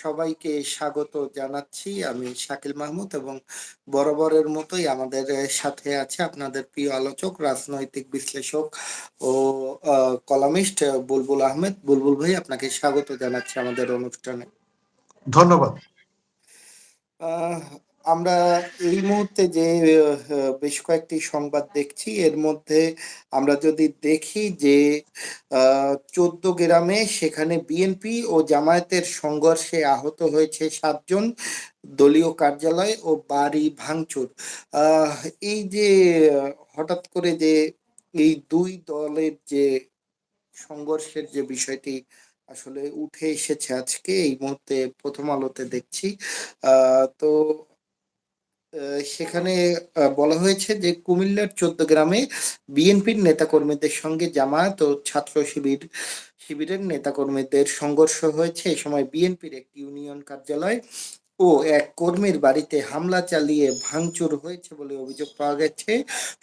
সবাইকে স্বাগত জানাচ্ছি। আমি শাকিল মাহমুদ এবং বরাবরের মতোই আমাদের সাথে আছে আপনাদের প্রিয় আলোচক রাজনৈতিক বিশ্লেষক ও কলামিস্ট বুলবুল আহমেদ। বুলবুল ভাই আপনাকে স্বাগত জানাচ্ছি আমাদের অনুষ্ঠানে। ধন্যবাদ। আমরা এই মুহূর্তে যে বেশ কয়েকটি সংবাদ দেখছি, এর মধ্যে আমরা যদি দেখি যে চোদ্দ গ্রামে সেখানে বিএনপি ও জামায়াতের সংঘর্ষে আহত হয়েছে সাতজন দলীয় কার্যালয় ও বাড়ি ভাঙচুর। এই যে, হঠাৎ করে যে, এই দুই দলের যে সংঘর্ষের যে বিষয়টি আসলে উঠে এসেছে আজকে, এই মুহূর্তে প্রথম আলোতে দেখছি। তো সেখানে বলা হয়েছে যে কুমিল্লার চোদ্দ গ্রামে বিএনপির নেতাকর্মীদের সঙ্গে জামায়াত ও ছাত্র শিবির, শিবিরের নেতাকর্মীদের সংঘর্ষ হয়েছে। এ সময় বিএনপির একটি ইউনিয়ন কার্যালয় ও এক কর্মীর বাড়িতে হামলা চালিয়ে ভাঙচুর হয়েছে বলে অভিযোগ পাওয়া গেছে।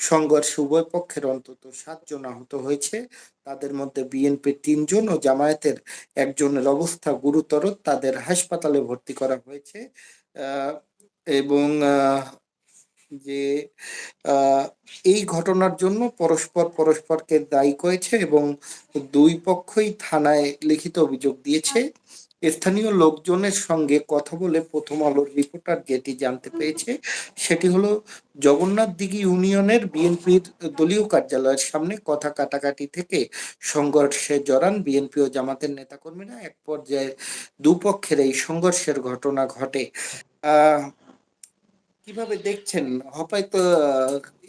সংঘর্ষে উভয় পক্ষের অন্তত সাতজন আহত হয়েছে। তাদের মধ্যে বিএনপির তিনজন ও জামায়াতের একজনের অবস্থা গুরুতর। তাদের হাসপাতালে ভর্তি করা হয়েছে। এবং যে এই ঘটনার জন্য পরস্পর পরস্পরকে দায়ী করেছে এবং দুই পক্ষই থানায় লিখিত অভিযোগ দিয়েছে। স্থানীয় লোকজনের সঙ্গে কথা বলে প্রথম আলোর রিপোর্টার যেটি জানতে পেরেছে, সেটি হলো জগন্নাথ দিঘি ইউনিয়নের বিএনপির দলীয় কার্যালয়ের সামনে কথা কাটাকাটি থেকে সংঘর্ষে জড়ান বিএনপি ও জামাতের নেতাকর্মীরা। এক পর্যায়ে দুপক্ষের এই সংঘর্ষের ঘটনা ঘটে। আহ কীভাবে দেখছেন? হয়তো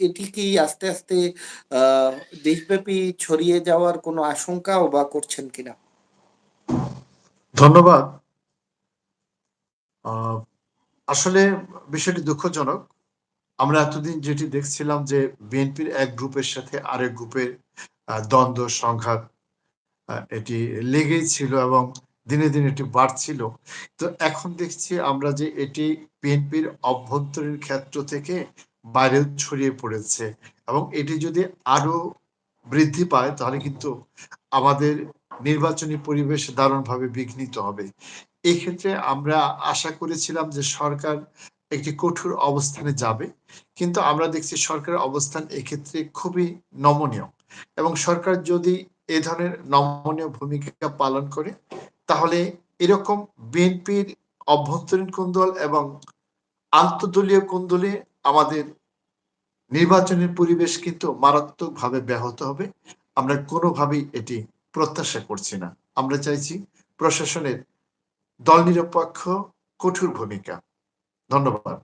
এটি কি আস্তে আস্তে দেশব্যাপী ছড়িয়ে যাওয়ার কোনো আশঙ্কাও বা করছেন কিনা? ধন্যবাদ। আসলে বিষয়টি দুঃখজনক। আমরা এতদিন যেটি দেখছিলাম যে বিএনপির এক গ্রুপের সাথে আরেক গ্রুপের দ্বন্দ্ব, সংঘাত এটি লেগেই ছিল এবং দিনে দিনে এটি বাড়ছিল। তো এখন দেখছি আমরা যে এটি বিএনপির অভ্যন্তরীণ ক্ষেত্র থেকে বাইরেও ছড়িয়ে পড়েছে এবং এটি যদি আরও বৃদ্ধি পায়, তাহলে কিন্তু আমাদের নির্বাচনী পরিবেশ দারুণভাবে বিঘ্নিত হবে। এক্ষেত্রে আমরা আশা করেছিলাম যে সরকার একটি কঠোর অবস্থানে যাবে, কিন্তু আমরা দেখছি সরকারের অবস্থান এক্ষেত্রে খুবই নমনীয় এবং সরকার যদি এ ধরনের নমনীয় ভূমিকা পালন করে তাহলে এরকম বিএনপির অভ্যন্তরীণ কুন্দল এবং আন্তদলীয় কুন্দলে আমাদের নির্বাচনের পরিবেশ কিন্তু মারাত্মকভাবে ব্যাহত হবে। আমরা কোনোভাবেই এটি প্রত্যাশা করছি না। আমরা চাইছি প্রশাসনের দল নিরপেক্ষ কঠোর ভূমিকা। ধন্যবাদ।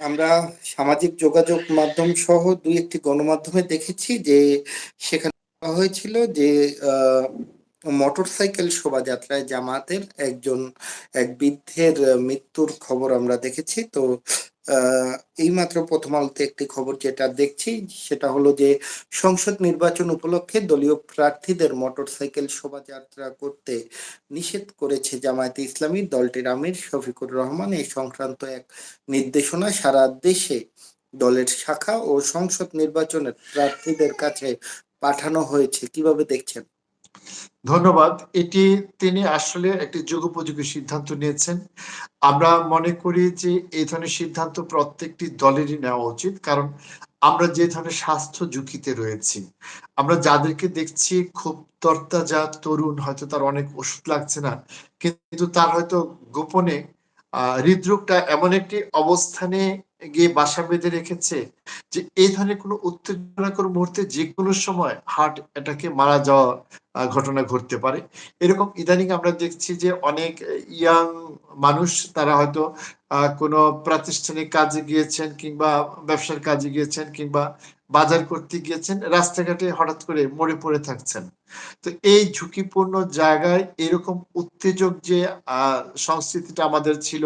আমরা সামাজিক যোগাযোগ মাধ্যম সহ দুই একটি গণমাধ্যমে দেখেছি যে সেখানে হয়েছিল যে মোটরসাইকেল শোভাযাত্রায় জামাতের একজন, এক বৃদ্ধের মৃত্যুর খবর আমরা দেখেছি। তো এই মাত্র প্রথম আলোতে একটি খবর যেটা দেখছি, সেটা হলো যে, সংসদ নির্বাচন উপলক্ষে দলীয় প্রার্থীদের মোটরসাইকেল শোভাযাত্রা করতে নিষেধ করেছে জামায়াতে ইসলামী দলটির আমির শফিকুর রহমান। এই সংক্রান্ত এক নির্দেশনা সারা দেশে দলের শাখা ও সংসদ নির্বাচনের প্রার্থীদের কাছে পাঠানো হয়েছে, কীভাবে দেখছেন? ধন্যবাদ। এটি তিনি আসলে একটি যুগোপযোগী সিদ্ধান্ত নিয়েছেন। আমরা মনে করি যে এই ধরনের সিদ্ধান্ত প্রত্যেকটি দলেরই নেওয়া উচিত, কারণ আমরা যে ধরনের স্বাস্থ্য ঝুঁকিতে রয়েছি, আমরা যাদেরকে দেখছি খুব তরতাজা তরুণ, হয়তো তার অনেক ওষুধ লাগছে না, কিন্তু তার হয়তো গোপনে হৃদরোগটা এমন একটি অবস্থানে গিয়ে বাসা বেঁধে রেখেছে যে এই ধরনের কোনো উত্তেজনাকর মুহূর্তে যে কোনো সময় হার্ট অ্যাটাকে মারা যাওয়া ঘটনা ঘটতে পারে। এরকম ইদানিং আমরা দেখছি যে অনেক ইয়াং মানুষ তারা হয়তো কোনো প্রাতিষ্ঠানিক কাজে গিয়েছেন কিংবা ব্যবসার কাজে গিয়েছেন কিংবা বাজার করতে গিয়েছেন, রাস্তাঘাটে হঠাৎ করে মরে পড়ে থাকছেন। তো এই ঝুঁকিপূর্ণ জায়গায় এরকম উত্তেজক যে সংস্কৃতিটা আমাদের ছিল,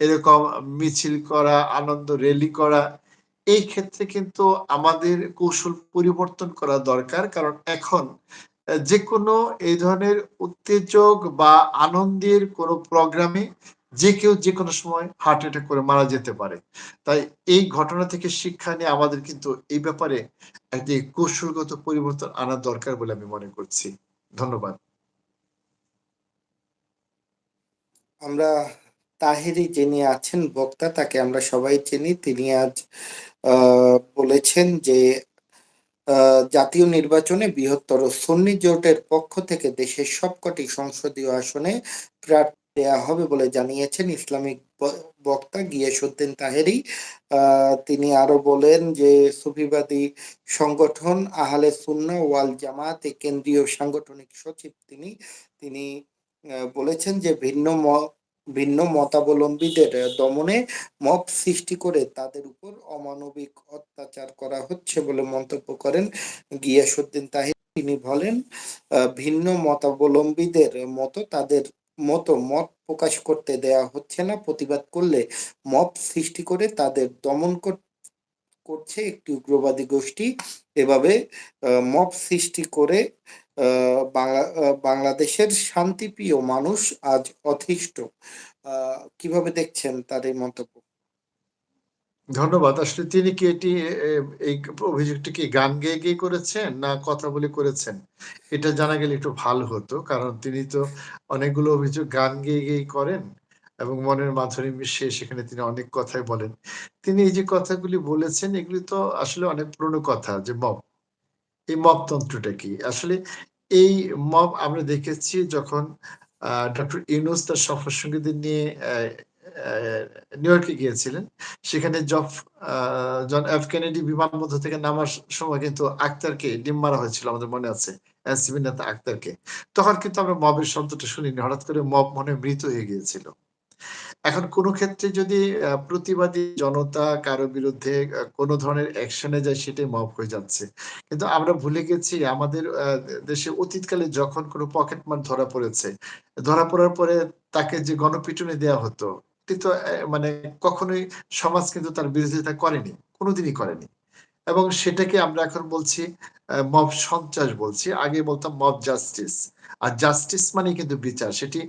এরকম মিছিল করা, আনন্দ রেলি করা, এই ক্ষেত্রে কিন্তু আমাদের কৌশল পরিবর্তন করা দরকার। কারণ এখন যে কোনো এই ধরনের উত্তেজক বা আনন্দের কোনো প্রোগ্রামে যে কেউ যে কোনো সময় হার্ট অ্যাটাক করে মারা যেতে পারে। তাই এই ঘটনা থেকে শিক্ষা নিয়ে আমাদের কিন্তু এই ব্যাপারে একটি কৌশলগত পরিবর্তন আনা দরকার বলে আমি মনে করছি। ধন্যবাদ। আমরা তাহেরি যিনি আছেন, বক্তা তাকে আমরা সবাই চিনি। তিনি আজ বলেছেন যে জাতীয় নির্বাচনে বৃহত্তর সুন্নি জোটের পক্ষ থেকে দেশের সবকটি সংসদীয় আসনে প্রার্থী দেয়া হবে বলে জানিয়েছেন ইসলামিক বক্তা গিয়াসউদ্দিন তাহেরি। তিনি আরও বলেন যে, সুফিবাদী সংগঠন আহলে সুন্নাহ ওয়াল জামাত কেন্দ্রীয় সাংগঠনিক সচিব তিনি তিনি বলেছেন যে, ভিন্ন ভিন্ন মতাবলম্বীদের দমনে মব সৃষ্টি করে তাদের উপর অমানবিক অত্যাচার করা হচ্ছে বলে মন্তব্য করেন গিয়াসউদ্দিন তাহির। তিনি বলেন ভিন্ন মতাবলম্বীদের মতো তাদের মতো মত প্রকাশ করতে দেয়া হচ্ছে না, প্রতিবাদ করলে মব সৃষ্টি করে তাদের দমন কর- করছে একটি উগ্রবাদী গোষ্ঠী। এভাবে মব সৃষ্টি করে বাংলাদেশের শান্তিপ্রিয় মানুষ আজ আহ, কীভাবে দেখছেন তার এই মন্তব্য? ধন্যবাদ। আসলে তিনি কি এটি এই অভিযোগটি কি গান গেয়ে গিয়ে করেছেন না কথা বলে করেছেন? এটা জানা গেলে একটু ভালো হতো কারণ তিনি তো অনেকগুলো অভিযোগ গান গেয়ে গিয়ে করেন এবং মনের মাধুরী মিশিয়ে সেখানে তিনি অনেক কথাই বলেন। তিনি এই যে কথাগুলি বলেছেন এগুলি তো আসলে অনেক পুরনো কথা যে মব। এই মবতন্ত্রটা কি? আসলে এই মব আমরা দেখেছি যখন ডক্টর ইউনুস তার সফর সঙ্গীদের নিয়ে নিউ ইয়র্কে গিয়েছিলেন। সেখানে জফ জন এফ কেনেডি বিমানবন্দর থেকে নামার সময় কিন্তু আক্তারকে ডিম মারা হয়েছিল আমাদের মনে আছে এনসিবি নেতা আক্তারকে। তখন কিন্তু আমরা মবের শব্দটা শুনিনি। হঠাৎ করে মব মনে মৃত হয়ে গিয়েছিল। এখন কোনো ক্ষেত্রে যদি প্রতিবাদী জনতা কারও বিরুদ্ধে কোনো ধরনের অ্যাকশনে যায়, সেটাই মব হয়ে যাচ্ছে। কিন্তু আমরা ভুলে গেছি, আমাদের দেশে অতীতকালে যখন কোনো পকেটমার ধরা পড়েছে, ধরা পড়ার পরে তাকে যে গণপিটুনি দেওয়া হতো এটি তো মানে কখনোই সমাজ কিন্তু তার বিরোধিতা করেনি, কোনোদিনই করেনি। এবং সেটাকে আমরা এখন বলছি মব সন্ত্রাস বলছি, আগে বলতাম মব জাস্টিস আর জাস্টিস মানে কিন্তু বিচার, সেটি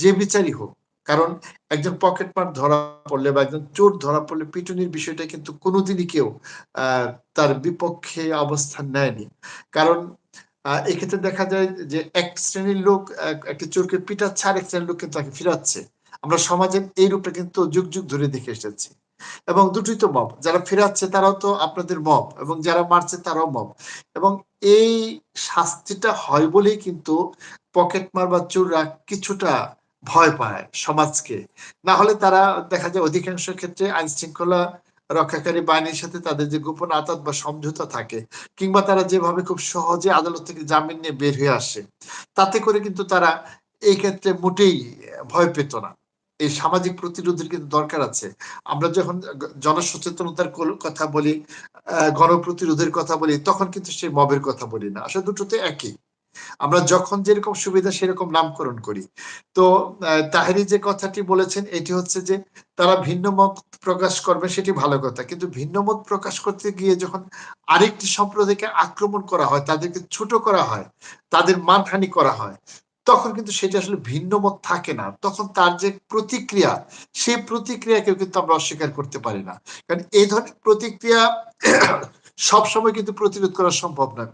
যে বিচারই হোক কারণ একজন পকেটমার ধরা পড়লে বা একজন চোর ধরা পড়লে পিটুনির বিষয়টা কিন্তু কোনোদিনই কেউ তার বিপক্ষে অবস্থান নেয়নি। কারণ এক্ষেত্রে দেখা যায় যে এক শ্রেণির লোক, এক- একটা চোরকে পিটাচ্ছে আর এক শ্রেণির লোক কিন্তু তাকে ফিরাচ্ছে। আমরা সমাজের এই রূপটা কিন্তু যুগ যুগ ধরে দেখে এসেছি। এবং দুটোই তো মব যারা ফেরাচ্ছে তারাও তো আপনাদের মব এবং যারা মারছে তারাও মব এবং এই শাস্তিটা হয় বলেই কিন্তু পকেটমার বা চোররা কিছুটা ভয় পায়, সমাজকে। না হলে তারা দেখা যায় অধিকাংশ ক্ষেত্রে আইন শৃঙ্খলা রক্ষাকারী বাহিনীর সাথে তাদের যে গোপন আতাত বা সমঝোতা থাকে, কিংবা তারা যেভাবে খুব সহজে আদালত থেকে জামিন নিয়ে বের হয়ে আসে, তাতে করে কিন্তু তারা এই ক্ষেত্রে মোটেই ভয় পেত না। এই সামাজিক প্রতিরোধের কিন্তু দরকার আছে। আমরা যখন জনসচেতনতার কথা বলি গণপ্রতিরোধের কথা বলি, তখন কিন্তু সেই মবের কথা বলি না। আসলে দুটোতে একই। আমরা যখন যেরকম সুবিধা সেরকম নামকরণ করি। তো তাহেরি যে কথাটি বলেছেন, এটি হচ্ছে যে তারা ভিন্ন মত প্রকাশ করবে, সেটি ভালো কথা। কিন্তু ভিন্ন মত প্রকাশ করতে গিয়ে যখন আরেকটি সম্প্রদায়কে আক্রমণ করা হয়, তাদেরকে ছোট করা হয়, তাদের মানহানি করা হয়, তখন কিন্তু সেটা আসলে ভিন্ন মত থাকে না। তখন তার যে প্রতিক্রিয়া, সেই প্রতিক্রিয়াকেও কিন্তু আমরা অস্বীকার করতে পারি না। কারণ এই ধরনের প্রতিক্রিয়া সবসময় কিন্তু প্রতিরোধ করা সম্ভব নয়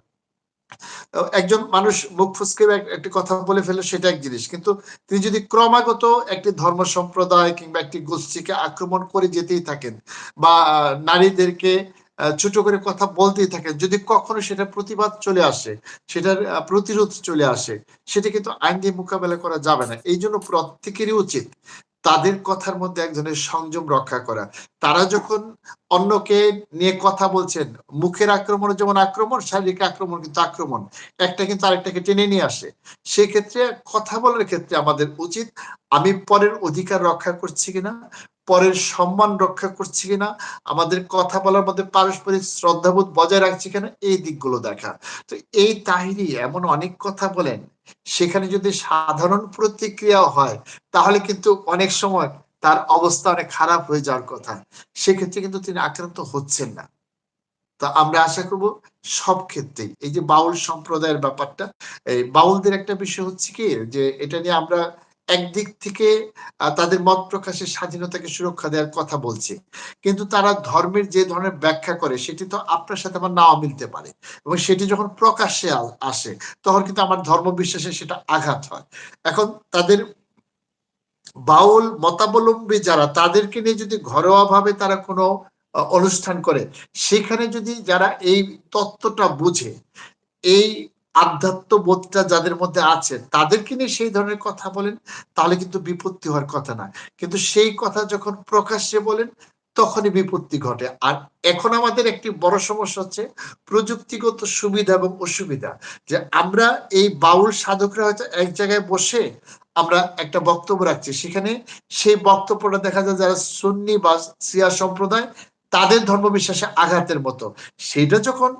একজন মানুষ মুখ ফুসকে একটি কথা বলে ফেলে, সেটা এক জিনিস। কিন্তু তিনি যদি ক্রমাগত একটি ধর্ম সম্প্রদায় কিংবা একটি গোষ্ঠীকে আক্রমণ করে যেতেই থাকেন বা নারীদেরকে ছোট করে কথা বলতেই থাকেন, যদি কখনো সেটা প্রতিবাদ চলে আসে, সেটার প্রতিরোধ চলে আসে, সেটা কিন্তু আইন দিয়ে মোকাবেলা করা যাবে না। এই জন্য প্রত্যেকেরই উচিত তাদের কথার মধ্যে এক ধরনের সংযম রক্ষা করা। তারা যখন অন্যকে নিয়ে কথা বলছেন, মুখের আক্রমণ যেমন আক্রমণ, শারীরিক আক্রমণ কিন্তু আক্রমণ। একটা কিন্তু আরেকটাকে টেনে নিয়ে আসে। সেক্ষেত্রে কথা বলার ক্ষেত্রে আমাদের উচিত, আমি পরের অধিকার রক্ষা করছি কিনা, পরের সম্মান রক্ষা করছি কিনা, আমাদের কথা বলার মধ্যে পারস্পরিক শ্রদ্ধাবোধ বজায় রাখছি কিনা, এই দিকগুলো দেখা। তো এই তাহিরি এমন অনেক কথা বলেন সেখানে যদি সাধারণ প্রতিক্রিয়া হয়, তাহলে কিন্তু অনেক সময় তার অবস্থা অনেক খারাপ হয়ে যাওয়ার কথা। সেক্ষেত্রে কিন্তু তিনি আক্রান্ত হচ্ছেন না। তা আমরা আশা করব সব ক্ষেত্রেই। এই যে বাউল সম্প্রদায়ের ব্যাপারটা, এই বাউলদের একটা বিষয় হচ্ছে কি, যে এটা নিয়ে আমরা একদিক থেকে তাদের মত প্রকাশের স্বাধীনতাকে সুরক্ষা দেওয়ার কথা বলছে। কিন্তু তারা ধর্মের যে ধরনের ব্যাখ্যা করে, সেটি তো আপনার সাথে আমার নাও মিলতে পারে। এবং সেটি যখন প্রকাশ্যে আসে, তখন কিন্তু আমার ধর্ম বিশ্বাসে সেটা আঘাত হয়। এখন তাদের বাউল মতাবলম্বী যারা, তাদেরকে নিয়ে যদি ঘরোয়াভাবে তারা কোনো অনুষ্ঠান করে, সেখানে যদি যারা এই তত্ত্বটা বুঝে, এই আধ্যাত্মবোধটা যাদের মধ্যে আছে, তাদেরকে নিয়ে সেই ধরনের কথা বলেন, তাহলে কিন্তু বিপত্তি হওয়ার কথা না কিন্তু সেই কথা যখন প্রকাশ্যে বলেন, তখনই বিপত্তি ঘটে। আর এখন আমাদের একটি বড় সমস্যা হচ্ছে প্রযুক্তিগত সুবিধা এবং অসুবিধা। যে আমরা এই বাউল সাধকরা হয়তো এক জায়গায় বসে আমরা একটা বক্তব্য রাখছি। সেখানে সেই বক্তব্যটা দেখা যায় যারা সুন্নি বা সিয়া সম্প্রদায় তাদের ধর্মবিশ্বাসে আঘাতের মতো। সেটা যখন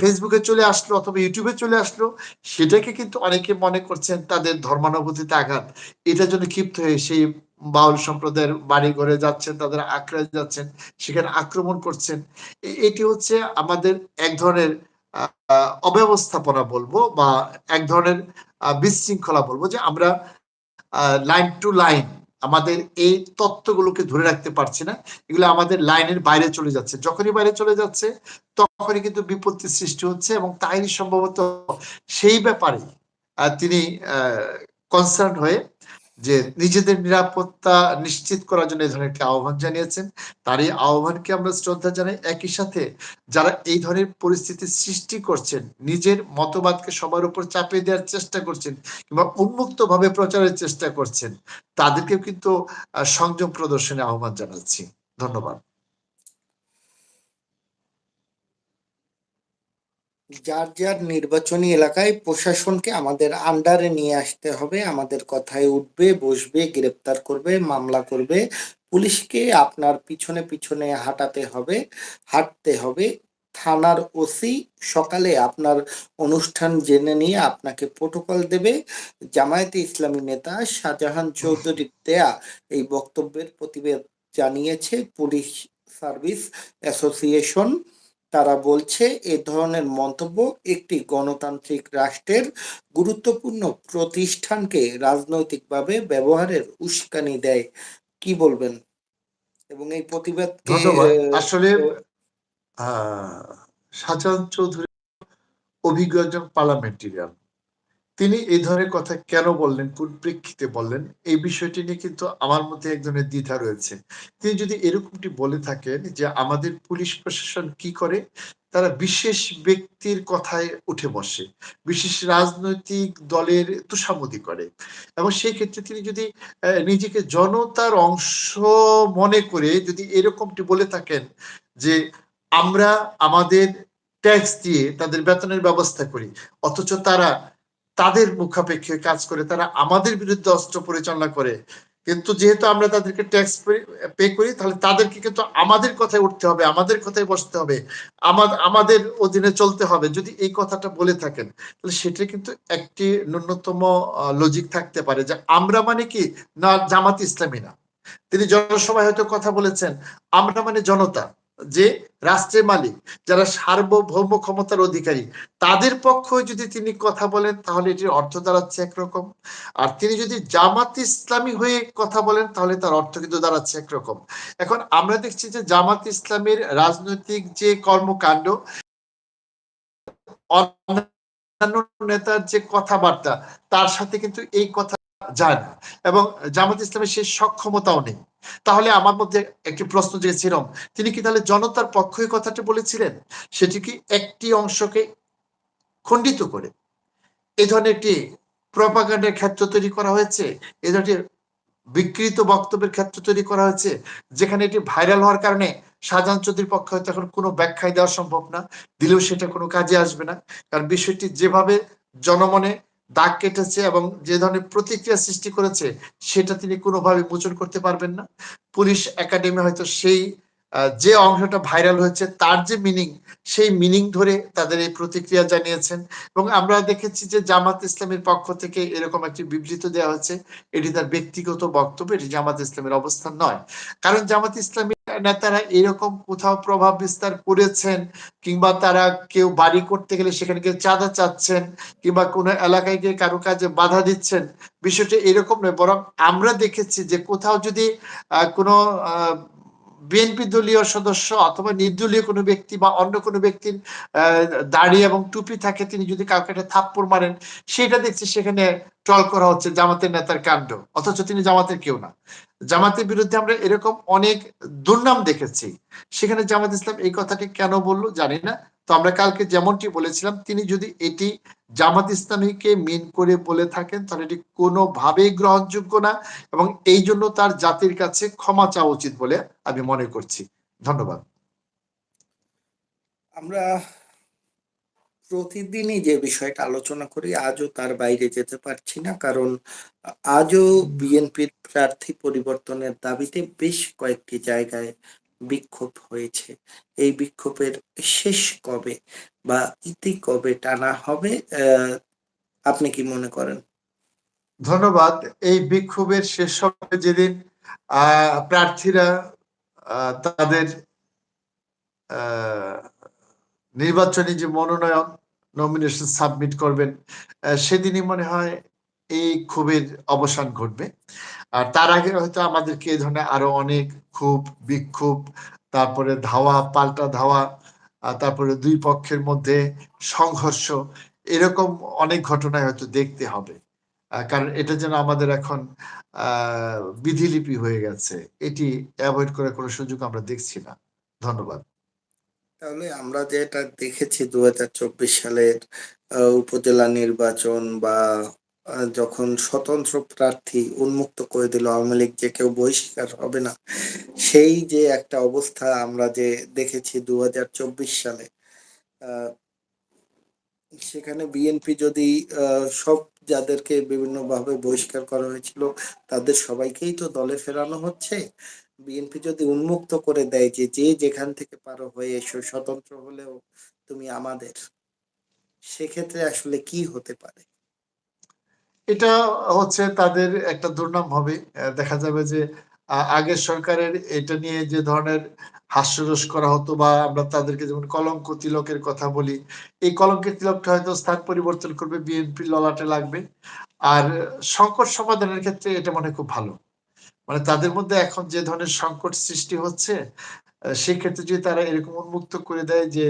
ফেসবুকে চলে আসলো অথবা ইউটিউবে চলে আসলো, সেটাকে কিন্তু অনেকে মনে করছেন তাদের ধর্মানুভূতিতে আঘাত। এটা জন্য ক্ষিপ্ত হয়ে সেই বাউল সম্প্রদায়ের বাড়ি ঘরে যাচ্ছেন, তাদের আক্রায় যাচ্ছেন, সেখানে আক্রমণ করছেন। এটি হচ্ছে আমাদের এক ধরনের অব্যবস্থাপনা বলব বা এক ধরনের বিশৃঙ্খলা বলব যে আমরা লাইন টু লাইন আমাদের এই তত্ত্বগুলোকে ধরে রাখতে পারছি না। এগুলো আমাদের লাইনের বাইরে চলে যাচ্ছে। যখনই বাইরে চলে যাচ্ছে, তখনই কিন্তু বিপত্তি সৃষ্টি হচ্ছে এবং তাই সম্ভবত সেই ব্যাপারে তিনি কনসার্ন হয়ে যে নিজেদের নিরাপত্তা নিশ্চিত করার জন্য এই ধরনের একটি আহ্বান জানিয়েছেন। তার এই আহ্বানকে আমরা শ্রদ্ধা জানাই। একই সাথে যারা এই ধরনের পরিস্থিতি সৃষ্টি করছেন, নিজের মতবাদকে সবার উপর চাপিয়ে দেওয়ার চেষ্টা করছেন কিংবা উন্মুক্ত ভাবে প্রচারের চেষ্টা করছেন, তাদেরকেও কিন্তু সংযম প্রদর্শনে আহ্বান জানাচ্ছি। ধন্যবাদ। যার যার নির্বাচনী এলাকায় প্রশাসনকে আমাদের আন্ডারে নিয়ে আসতে হবে, আমাদের কথায় উঠবে, বসবে, গ্রেপ্তার করবে, মামলা করবে, পুলিশকে আপনার পিছনে পিছনে হাঁটাতে হবে, হাঁটতে হবে। থানার ওসি সকালে আপনার অনুষ্ঠান জেনে নিয়ে আপনাকে প্রোটোকল দেবে। জামায়াতে ইসলামী নেতা শাহজাহান চৌধুরীর দেয়া এই বক্তব্যের প্রতিবেদ জানিয়েছে পুলিশ সার্ভিস অ্যাসোসিয়েশন। তারা বলছে এ ধরনের মন্তব্য একটি গণতান্ত্রিক রাষ্ট্রের গুরুত্বপূর্ণ প্রতিষ্ঠানকে রাজনৈতিকভাবে ব্যবহারের উস্কানি দেয়। কি বলবেন? এবং এই প্রতিবাদ আসলে আহ শাহজাহান চৌধুরী অভিজ্ঞ একজন পার্লামেন্টেরিয়ান। তিনি এই ধরনের কথা কেন বললেন? কোন প্রেক্ষিতে বললেন? এই বিষয়টি নিয়ে কিন্তু আমার মধ্যে এক ধরনের দ্বিধা রয়েছে। তিনি যদি এরকমটি বলে থাকেন যে আমাদের পুলিশ প্রশাসন কি করে? তারা বিশেষ ব্যক্তির কথায় উঠে বসে, বিশেষ রাজনৈতিক দলের তুষামতি করে। এবং সেই ক্ষেত্রে তিনি যদি নিজেকে জনতার অংশ মনে করে যদি এরকমটি বলে থাকেন যে আমরা আমাদের ট্যাক্স দিয়ে তাদের বেতনের ব্যবস্থা করি, অথচ তারা তাদের মুখাপেক্ষে কাজ করে, তারা আমাদের বিরুদ্ধে অস্ত্র পরিচালনা করে। কিন্তু যেহেতু আমরা তাদেরকে ট্যাক্স পে করি, তাহলে তাদেরকে কিন্তু আমাদের কথায় উঠতে হবে, আমাদের কথায় বসতে হবে। আমাদের আমাদের অধীনে চলতে হবে, যদি এই কথাটা বলে থাকেন। তাহলে সেটা কিন্তু একটি ন্যূনতম লজিক থাকতে পারে যে আমরা মানে কি? না, জামাত ইসলামী না। তিনি জনসভায় হয়তো কথা বলেছেন, আমরা মানে জনতা। যে রাষ্ট্রের মালিক, যারা সার্বভৌম ক্ষমতার অধিকারী, তাদের পক্ষ যদি তিনি কথা বলেন, তাহলে এটির অর্থ দাঁড়াচ্ছে একরকম। আর তিনি যদি জামাত ইসলামী হয়ে কথা বলেন, তাহলে তার অর্থ কিন্তু দাঁড়াচ্ছে একরকম। এখন আমরা দেখছি যে জামাত ইসলামের রাজনৈতিক যে কর্মকাণ্ড, অন্যান্য নেতার যে কথাবার্তা, তার সাথে কিন্তু এই কথা যায় না এবং জামাত ইসলামের সেই সক্ষমতাও নেই। তাহলে আমার মধ্যে একটি প্রশ্ন জেগেছিল তিনি কি তাহলে জনতার পক্ষে কথাটা বলেছিলেন? সেটি কি একটি অংশকে খণ্ডিত করে? এই ধরনের একটি প্রপাগান্ডের ক্ষেত্র তৈরি করা হয়েছে এই ধরনের বিকৃত বক্তব্যের ক্ষেত্র তৈরি করা হয়েছে, যেখানে এটি ভাইরাল হওয়ার কারণে শাহজাহান চৌধুরীর পক্ষে হয়তো এখন কোনো ব্যাখ্যায় দেওয়া সম্ভব না, দিলেও সেটা কোনো কাজে আসবে না। কারণ বিষয়টি যেভাবে জনমনে দাগ কেটেছে এবং যে ধরনের প্রতিক্রিয়া সৃষ্টি করেছে, সেটা তিনি কোনোভাবে মোচন করতে পারবেন না। পুলিশ একাডেমি হয়তো সেই যে অংশটা ভাইরাল হয়েছে, তার যে মিনিং, সেই মিনিং ধরে তাদের এই প্রতিক্রিয়া জানিয়েছেন। এবং আমরা দেখেছি যে জামাত ইসলামের পক্ষ থেকে এরকম একটি বিবৃতি দেওয়া হয়েছে। এটি তার ব্যক্তিগত বক্তব্য, এটি জামাত ইসলামের অবস্থান নয়। কারণ জামাত ইসলামী নেতারা এরকম কোথাও প্রভাব বিস্তার করেছেন কিংবা তারা কেউ বাড়ি করতে গেলে সেখানে কেউ চাঁদা চাচ্ছেন কিংবা কোনো এলাকায় গিয়ে কারও কাজে বাধা দিচ্ছেন, বিষয়টা এরকম নয়। বরং আমরা দেখেছি যে কোথাও যদি কোনো বিএনপি দলীয় সদস্য অথবা নির্দলীয় কোনো ব্যক্তি বা অন্য কোনো ব্যক্তির দাড়ি এবং টুপি থাকে, তিনি যদি কাউকে একটা থাপ্পড় মারেন, সেটা দেখছি সেখানে ট্রল করা হচ্ছে জামাতের নেতার কাণ্ড, অথচ তিনি জামাতের কেউ না। জামাতের বিরুদ্ধে আমরা এরকম অনেক দুর্নাম দেখেছি। সেখানে জামাত ইসলাম এই কথাটি কেন বলল জানি না। তো আমরা কালকে যেমনটি বলেছিলাম, তিনি যদি এটি জামাত ইসলামীকে মিন করে বলে থাকেন, তাহলে এটি কোনোভাবেই গ্রহণযোগ্য না এবং এই জন্য তার জাতির কাছে ক্ষমা চাওয়া উচিত বলে আমি মনে করছি। ধন্যবাদ। আমরা প্রতিদিনই যে বিষয়টা আলোচনা করি, আজও তার বাইরে যেতে পারছি না। কারণ, আজও বিএনপির প্রার্থী পরিবর্তনের দাবিতে বেশ কয়েকটি জায়গায় বিক্ষোভ হয়েছে। এই বিক্ষোভের শেষ কবে বা ইতি কবে টানা হবে আপনি কি মনে করেন? ধন্যবাদ। এই বিক্ষোভের শেষ হবে যেদিন প্রার্থীরা তাদের নির্বাচনী যে মনোনয়ন নমিনেশন সাবমিট করবেন সেদিনই মনে হয় এই ক্ষোভের অবসান ঘটবে। আর তার আগে হয়তো আমাদেরকে এই ধরনের আরও অনেক ক্ষোভ, বিক্ষোভ, তারপরে ধাওয়া, পাল্টা ধাওয়া তারপরে দুই পক্ষের মধ্যে সংঘর্ষ, এরকম অনেক ঘটনায় হয়তো দেখতে হবে। কারণ এটা যেন আমাদের এখন বিধিলিপি হয়ে গেছে, এটি অ্যাভয়েড করার কোনো সুযোগ আমরা দেখছি না। ধন্যবাদ। তাহলে আমরা যেটা দেখেছি দু হাজার চব্বিশ সালের উপজেলা নির্বাচন বা যখন স্বতন্ত্র প্রার্থী উন্মুক্ত করে দিল আওয়ামী লীগ যে কেউ বহিষ্কার হবে না, সেই যে একটা অবস্থা আমরা যে দেখেছি দু হাজার চব্বিশ সালে সেখানে বিএনপি যদি সব যাদেরকে বিভিন্নভাবে বহিষ্কার করা হয়েছিল, তাদের সবাইকেই তো দলে ফেরানো হচ্ছে। বিএনপি যদি উন্মুক্ত করে দেয় যে যে যেখান থেকে পারো হয়ে এসো, স্বতন্ত্র হলেও তুমি আমাদের, সেক্ষেত্রে আসলে কি হতে পারে? এটা হচ্ছে তাদের একটা দুর্নাম হবে। দেখা যাবে যে আগের সরকারের এটা নিয়ে যে ধরনের হাস্যরস করা হতো বা আমরা তাদেরকে যেমন কলঙ্ক তিলকের কথা বলি, এই কলঙ্কের তিলকটা হয়তো স্থান পরিবর্তন করবে, বিএনপি ললাটে লাগবে। আর সংকট সমাধানের ক্ষেত্রে এটা মনে খুব ভালো। মানে তাদের মধ্যে এখন যে ধরনের সংকট সৃষ্টি হচ্ছে সেক্ষেত্রে যদি তারা এরকম উন্মুক্ত করে দেয় যে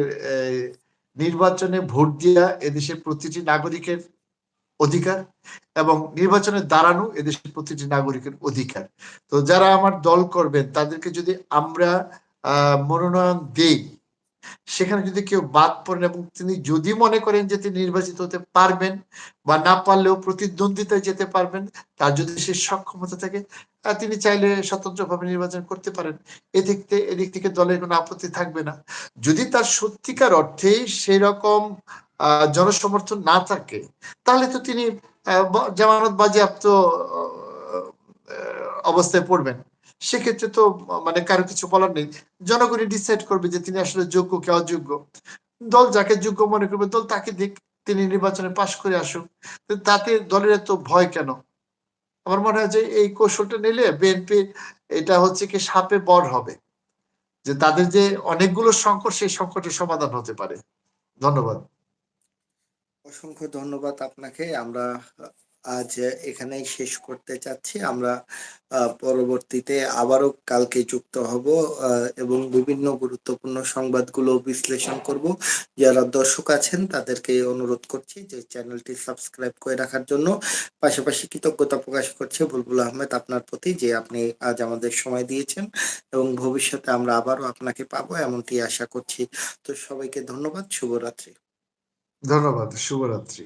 নির্বাচনে ভোট দেওয়া এদেশের প্রতিটি নাগরিকের অধিকার এবং নির্বাচনে দাঁড়ানো এদেশের প্রতিটি নাগরিকের অধিকার। তো যারা আমার দল করবেন, তাদেরকে যদি আমরা মনোনয়ন দেই সেখানে যদি কেউ বাদ পড়েন এবং তিনি যদি মনে করেন যে তিনি নির্বাচিত হতে পারবেন বা না পারলেও প্রতিদ্বন্দ্বিতায় যেতে পারবেন, তার যদি সে সক্ষমতা থাকে তিনি চাইলে স্বতন্ত্রভাবে নির্বাচন করতে পারেন। এদিক থেকে এদিক থেকে দলের কোনো আপত্তি থাকবে না। যদি তার সত্যিকার অর্থে সেই রকম জনসমর্থন না থাকে, তাহলে তো তিনি জামানত বাজেয়াপ্ত অবস্থায় পড়বেন। সেক্ষেত্রে তো মানে কারও কিছু বলার নেই। জনগণই ডিসাইড করবে যে তিনি আসলে যোগ্য কে অযোগ্য। দল যাকে যোগ্য মনে করবে, দল তাকে দিক, তিনি নির্বাচনে পাশ করে আসুক। তাতে দলের এত ভয় কেন? আমার মনে হয় যে এই কৌশলটা নিলে বিএনপি এটা হচ্ছে কি সাপে বর হবে। যে তাদের যে অনেকগুলো সংকট, সেই সংকটের সমাধান হতে পারে। ধন্যবাদ। অসংখ্য ধন্যবাদ আপনাকে। আমরা আজ এখানেই শেষ করতে চাচ্ছি। আমরা পরবর্তীতে আবারও কালকে যুক্ত হব এবং বিভিন্ন গুরুত্বপূর্ণ সংবাদগুলো বিশ্লেষণ করব। যারা দর্শক আছেন, তাদেরকে অনুরোধ করছি যে চ্যানেলটি সাবস্ক্রাইব করে রাখার জন্য। পাশাপাশি কৃতজ্ঞতা প্রকাশ করছে বুলবুল আহমেদ আপনার প্রতি যে আপনি আজ আমাদের সময় দিয়েছেন, এবং ভবিষ্যতে আমরা আবারও আপনাকে পাবো এমনটি আশা করছি। তো সবাইকে ধন্যবাদ, শুভরাত্রি। ধন্যবাদ, শুভরাত্রি।